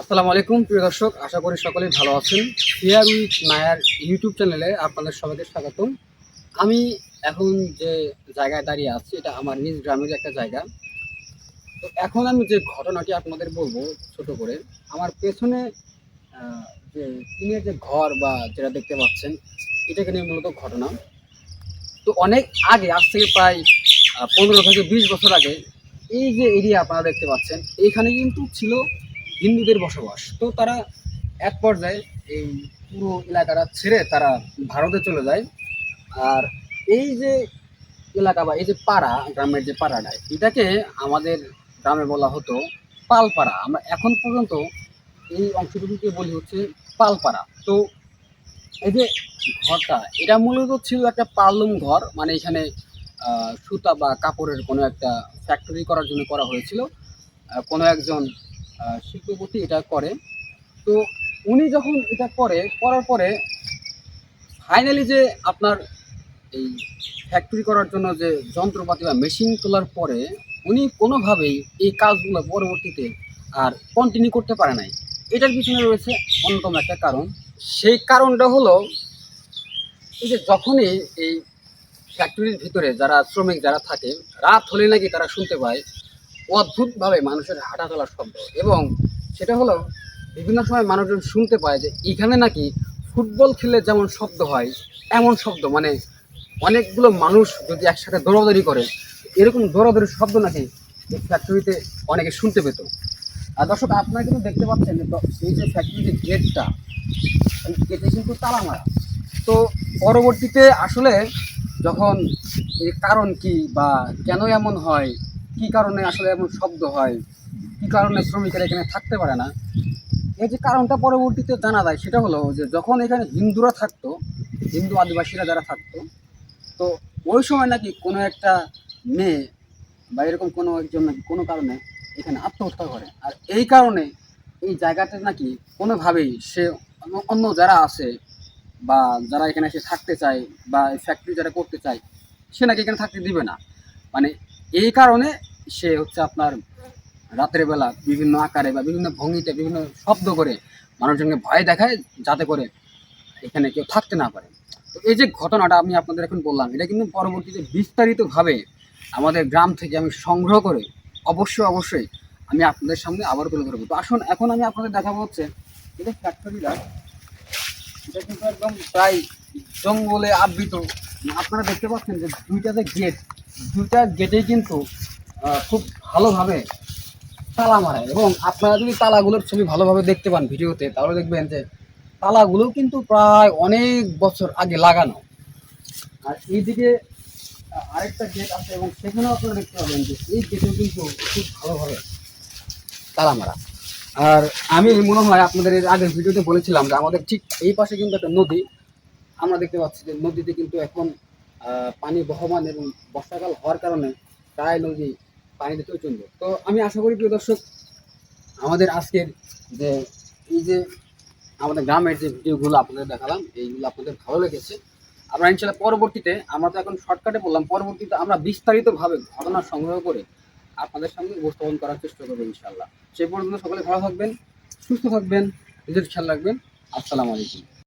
আসসালামু আলাইকুম, প্রিয় দর্শক, আশা করি সকলেই ভালো আছেন। ফিয়ার উইথ নায়ার ইউটিউব চ্যানেলে আপনাদের সবাইকে স্বাগতম। আমি এখন যে জায়গায় দাঁড়িয়ে আছি, এটা আমার নিজ গ্রামের একটা জায়গা। তো এখন আমি যে ঘটনাটি আপনাদের বলব, ছোট করে, আমার পেছনে যে টিনের যে ঘর বা যেটা দেখতে পাচ্ছেন, এটাকে নিয়ে মূলত ঘটনা। তো অনেক আগে, আজ থেকে প্রায় পনেরো থেকে বিশ বছর আগে, এই যে এরিয়া আপনারা দেখতে পাচ্ছেন এইখানে কিন্তু ছিল হিন্দুদের বসবাস। তো তারা এক পর্যায়ে এই পুরো এলাকাটা ছেড়ে তারা ভারতে চলে যায়। আর এই যে এলাকা বা এই যে পাড়া, গ্রামের যে পাড়াটা, এটাকে আমাদের গ্রামে বলা হতো পালপাড়া। আমরা এখন পর্যন্ত এই অংশটুকুকে বলি হচ্ছে পালপাড়া। তো এই যে ঘরটা, এটা মূলত ছিল একটা পার্লুম ঘর। মানে এখানে সুতা বা কাপড়ের কোনো একটা ফ্যাক্টরি করার জন্য করা হয়েছিল। কোনো একজন শিল্পপতি এটা করে। তো উনি যখন এটা করে, করার পরে ফাইনালি যে আপনার এই ফ্যাক্টরি করার জন্য যে যন্ত্রপাতি বা মেশিন তোলার পরে উনি কোনোভাবেই এই কাজগুলো পরবর্তীতে আর কন্টিনিউ করতে পারে নাই। এটার পিছনে রয়েছে অন্যতম একটা কারণ। সেই কারণটা হলো এই যে যখনই এই ফ্যাক্টরির ভিতরে যারা শ্রমিক যারা থাকে, রাত হলে নাকি তারা শুনতে পায় অদ্ভুতভাবে মানুষের হাঁটা চলার শব্দ। এবং সেটা হলো, বিভিন্ন সময় মানুষজন শুনতে পায় যে এখানে নাকি ফুটবল খেলে যেমন শব্দ হয়, এমন শব্দ। মানে অনেকগুলো মানুষ যদি একসাথে দৌড়াদৌড়ি করে, এরকম দৌড়াদৌড়ির শব্দ নাকি ফ্যাক্টরিতে অনেকে শুনতে পেত। আর দর্শক, আপনারা কিন্তু দেখতে পাচ্ছেন এই যে ফ্যাক্টরির গেটটা গেটে কিন্তু তালা মারা। তো পরবর্তীতে আসলে যখন এর কারণ কি বা কেন এমন হয় কি কারণে আসলে এমন শব্দ হয়? কি কারণে শ্রমিকেরা এখানে থাকতে পারে না? এই যে কারণটা পরবর্তীতে জানা যায়, সেটা হলো যে যখন এখানে হিন্দুরা থাকতো, হিন্দু আদিবাসীরা যারা থাকতো, তো ওই সময় নাকি কোনো একটা মেয়ে বা এরকম কোনো একজন নাকি কোনো কারণে এখানে আত্মহত্যা করে। আর এই কারণে এই জায়গাটা নাকি কোনোভাবেই সে অন্য- অন্য যারা আছে বা যারা এখানে এসে থাকতে চায় বা ফ্যাক্টরি যারা করতে চায়, সে নাকি এখানে থাকতে দিবে না। মানে এই কারণে সে হচ্ছে আপনার রাতের বেলা বিভিন্ন আকারে বা বিভিন্ন ভঙ্গিতে বিভিন্ন শব্দ করে মানুষজনকে ভয় দেখায় যাতে করে এখানে কেউ থাকতে না পারে। তো এই যে ঘটনাটা আমি আপনাদের এখন বললাম, এটা কিন্তু পরবর্তীতে বিস্তারিতভাবে আমাদের গ্রাম থেকে আমি সংগ্রহ করে অবশ্যই অবশ্যই আমি আপনাদের সামনে আবার তুলে ধরবো। তো আসুন, এখন আমি আপনাদের দেখাবো হচ্ছে এটা ফ্যাক্টরিটা এটা কিন্তু একদম প্রায় জঙ্গলে আবৃত। আপনারা দেখতে পাচ্ছেন যে দুইটা যে গেট দুইটা গেটেই কিন্তু খুব ভালোভাবে তালা মারে এবং আপনারা যদি তালাগুলোর ছবি ভালোভাবে দেখতে পান ভিডিওতে, তাহলে দেখবেন যে তালাগুলো কিন্তু প্রায় অনেক বছর আগে লাগানো। আর এইদিকে আরেকটা গেট আছে এবং সেখানেও আপনারা দেখতে পাবেন যে এই গেটেও কিন্তু খুব ভালোভাবে তালা মারা। আর আমি মনে হয় আপনাদের এর আগের ভিডিওতে বলেছিলাম যে আমাদের ঠিক এই পাশে কিন্তু একটা নদী। আমরা দেখতে পাচ্ছি যে নদীতে কিন্তু এখন পানি বহমান এবং বর্ষাকাল হওয়ার কারণে প্রায় নদী পানিতে চৈতন্য তো আমি আশা করি, প্রিয় দর্শক, আমাদের আজকের যে, এই যে আমাদের গ্রামের যে ভিডিওগুলো আপনাদের দেখালাম, এইগুলো আপনাদের ভালো লেগেছে। আমরা ইনশাল্লাহ পরবর্তীতে, আমরা তো এখন শর্টকাটে বললাম, পরবর্তীতে আমরা বিস্তারিতভাবে ঘটনা সংগ্রহ করে আপনাদের সামনে উপস্থাপন করার চেষ্টা করব ইনশাল্লাহ। সেই পর্যন্ত সকলে ভালো থাকবেন, সুস্থ থাকবেন, নিজের খেয়াল রাখবেন। আসসালামু আলাইকুম।